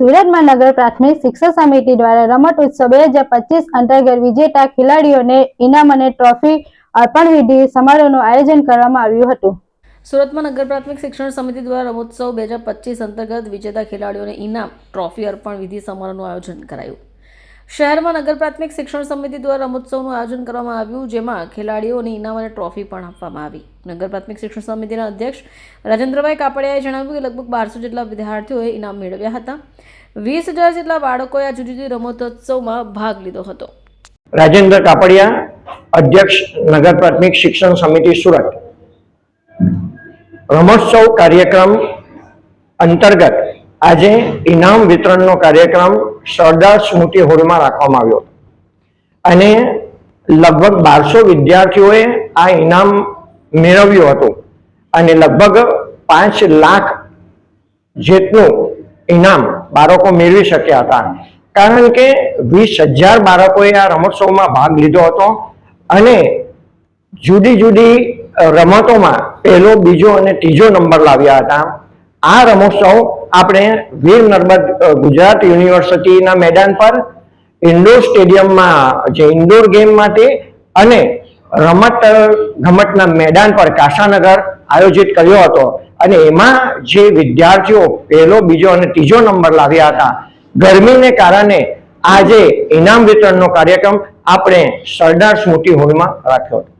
સુરતમાં નગર પ્રાથમિક શિક્ષણ સમિતિ દ્વારા રમત ઉત્સવ બે હજાર પચીસ અંતર્ગત વિજેતા ખેલાડીઓને ઇનામ અને ટ્રોફી અર્પણ વિધિ સમારોહનું આયોજન કરવામાં આવ્યું હતું. સુરતમાં નગર પ્રાથમિક શિક્ષણ સમિતિ દ્વારા રમોત્સવ બે હજાર પચીસ અંતર્ગત વિજેતા ખેલાડીઓને ઇનામ, ટ્રોફી અર્પણ વિધિ સમારોહનું આયોજન કરાયું. શહેરમાં નગર પ્રાથમિક શિક્ષણ સમિતિ દ્વારા રમોત્સવનું આયોજન કરવામાં આવ્યું, જેમાં ખેલાડીઓને ઇનામ અને ટ્રોફી પણ આપવામાં આવી. નગર પ્રાથમિક શિક્ષણ સમિતિના અધ્યક્ષ રાજેન્દ્રભાઈ કાપડિયાએ જણાવ્યું કે લગભગ બારસો જેટલા વિદ્યાર્થીઓએ ઇનામ મેળવ્યા હતા. વીસ હજાર જેટલા બાળકોએ આ જુદી જુદી રમતોત્સવમાં ભાગ લીધો હતો. રાજેન્દ્ર કાપડિયા, અધ્યક્ષ નગર પ્રાથમિક શિક્ષણ સમિતિ સુરત. રમોત્સવ કાર્યક્રમ અંતર્ગત આજે ઇનામ વિતરણનો કાર્યક્રમ સરદાર સ્મૃતિ હોલમાં રાખવામાં આવ્યો. અને લગભગ બારસો વિદ્યાર્થીઓએ આ ઇનામ મેળવ્યું હતું. અને લગભગ પાંચ લાખ જેટલું ઇનામ બાળકો મેળવી શક્યા હતા. કારણ કે વીસ હજાર બાળકોએ આ રમોત્સવમાં ભાગ લીધો હતો. અને જુદી જુદી રમતોમાં પહેલો, બીજો અને ત્રીજો નંબર લાવ્યા હતા. આ રમોત્સવ આપણે વીર નર્મદ ગુજરાત યુનિવર્સિટીના મેદાન પર ઇન્ડોર સ્ટેડિયમમાં જે ઇન્ડોર ગેમ માટે અને રમત ગમતના મેદાન પર કાશાનગર આયોજિત કર્યો હતો. અને એમાં જે વિદ્યાર્થીઓ પહેલો, બીજો અને ત્રીજો નંબર લાવ્યા હતા. ગરમીને કારણે આજે ઇનામ વિતરણનો કાર્યક્રમ આપણે સરદાર સ્મૃતિ હોલમાં રાખ્યો હતો.